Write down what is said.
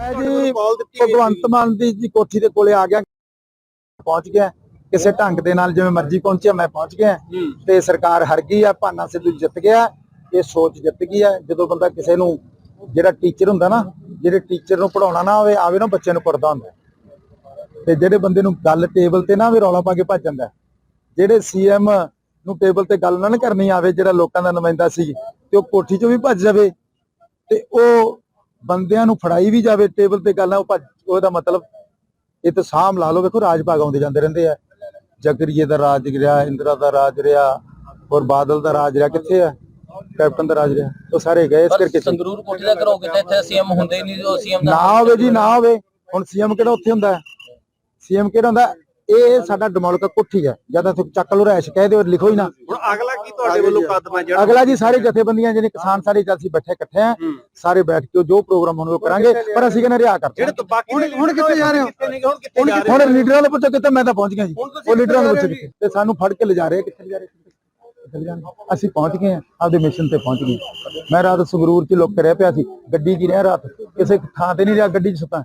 ਮੈਂ ਜੀ ਭਗਵੰਤ ਮਾਨ ਦੀ ਜੀ ਕੋਠੀ ਦੇ ਕੋਲੇ ਆ ਗਿਆ। ਪਹੁੰਚ ਗਿਆ। ਕਿਸੇ ਢੰਗ ਦੇ ਨਾਲ ਜਿਵੇਂ ਮਰਜ਼ੀ ਪਹੁੰਚਿਆ ਮੈਂ ਪਹੁੰਚ ਗਿਆ। ਤੇ ਸਰਕਾਰ ਹਰ ਗਈ ਆ ਭਾਨਾ ਸਿੱਧੂ ਜਿੱਤ ਗਿਆ। ਇਹ ਸੋਚ ਜਿੱਤ ਗਈ ਆ। ਜਦੋਂ ਬੰਦਾ ਕਿਸੇ ਨੂੰ ਜਿਹੜਾ ਟੀਚਰ ਹੁੰਦਾ ਨਾ ਜਿਹੜੇ ਟੀਚਰ ਨੂੰ ਪੜਾਉਣਾ ਨਾ ਹੋਵੇ ਆਵੇ ਨਾ ਬੱਚੇ ਨੂੰ ਪੜਦਾ ਹੁੰਦਾ। ਤੇ ਜਿਹੜੇ ਬੰਦੇ ਨੂੰ ਗੱਲ ਟੇਬਲ ਤੇ ਨਾ ਵੀ ਰੌਲਾ ਪਾ ਕੇ ਭੱਜ ਜਾਂਦਾ। ਜਿਹੜੇ ਸੀਐਮ ਨੂੰ ਟੇਬਲ ਤੇ ਗੱਲ ਨਾ ਕਰਨੀ ਆਵੇ ਜਿਹੜਾ ਲੋਕਾਂ ਦਾ ਨੁਮਾਇੰਦਾ ਸੀ ਤੇ ਉਹ ਕੋਠੀ ਚੋਂ ਵੀ ਭੱਜ ਜਾਵੇ। ਤੇ ਉਹ ਬੰਦਿਆਂ ਨੂੰ ਫੜਾਈ ਵੀ ਜਾਵੇ ਟੇਬਲ ਤੇ ਗੱਲ ਉਹਦਾ ਮਤਲਬ ਇਹ ਤਾਂ ਸਾਹਮ ਲਾ ਲਓ ਵੇਖੋ ਰਾਜ ਭਾਗ ਆਉਂਦੇ ਜਾਂਦੇ ਰਹਿੰਦੇ ਆ। ਜਗਰੀਏ ਦਾ ਰਾਜ ਰਿਹਾ ਇੰਦਰਾ ਦਾ ਰਾਜ ਰਿਹਾ ਔਰ ਬਾਦਲ ਦਾ ਰਾਜ ਰਿਹਾ ਕਿੱਥੇ ਆ? ਕੈਪਟਨ ਦਾ ਰਾਜ ਰਿਹਾ ਉਹ ਸਾਰੇ ਗਏ ਇਸ ਕਰਕੇ ਸੰਗਰੂਰ ਕੋਠੀ ਦਾ ਕਰੋਗੇ ਤਾਂ ਇੱਥੇ ਸੀਐਮ ਹੁੰਦੇ ਨਹੀਂ ਜੋ ਸੀਐਮ ਦਾ ਨਾ ਹੋਵੇ ਜੀ ਨਾ ਹੋਵੇ ਹੁਣ ਸੀਐਮ ਕਿਹੜਾ ਉੱਥੇ ਹੁੰਦਾ? ਸੀਐਮ ਕਿਹੜਾ ਹੁੰਦਾ? ਇਹ ਸਾਡਾ ਡਮੋਲਕ ਕੋਠੀ ਹੈ ਜਦ ਤੱਕ ਚੱਕ ਲੋ ਰੈਸ਼ ਕਹਿ ਦਿਓ ਲਿਖੋ ਹੀ ਨਾ। ਅਗਲਾ ਕੀ ਤੁਹਾਡੇ ਵੱਲੋਂ ਕਦਮ ਹੈ ਜਿਹੜਾ ਅਗਲਾ ਜੀ ਸਾਰੇ ਜਥੇਬੰਦੀਆਂ ਜਿਹੜੇ ਕਿਸਾਨ ਸਾਰੇ ਜਦ ਅਸੀਂ ਬੈਠੇ ਇਕੱਠੇ ਆ। ਸਾਰੇ ਬੈਠ ਕੇ ਜੋ ਪ੍ਰੋਗਰਾਮ ਹੋਣ ਉਹ ਕਰਾਂਗੇ ਪਰ ਅਸੀਂ ਕਹਿੰਦੇ ਰਿਹਾ ਕਰਦੇ ਜਿਹੜੇ ਬਾਕੀ ਹੁਣ- ਹੁਣ ਕਿੱਥੇ ਜਾ ਰਹੇ ਹੋ? ਹੁਣ ਕਿੱਥੇ ਜਾ ਰਹੇ ਹੋ? ਹੁਣ ਲੀਡਰਾਂ ਨੂੰ ਪੁੱਛੋ ਕਿੱਥੇ ਮੈਂ ਤਾਂ ਪਹੁੰਚ ਗਿਆ ਜੀ। ਉਹ ਲੀਡਰਾਂ ਨੂੰ ਪੁੱਛੋ ਤੇ ਸਾਨੂੰ ਫੜ ਕੇ ਲਿਜਾ ਰਹੇ ਕਿੱਥੇ ਲਿਜਾ ਰਹੇ? ਅਸੀਂ ਪਹੁੰਚ ਗਏ ਆ ਆਪਦੇ ਮਿਸ਼ਨ ਤੇ ਪਹੁੰਚ ਗਏ ਮੈਂ ਰਾਤ ਸੰਗਰੂਰ ਚ ਲੁੱਕ ਰਿਹਾ ਪਿਆ ਸੀ ਗੱਡੀ 'ਚ ਰਿਹਾ ਰਾਤ। ਕਿਸੇ ਥਾਂ ਤੇ ਨਹੀਂ ਰਿਹਾ ਗੱਡੀ 'ਚ ਸੁੱਤਾ।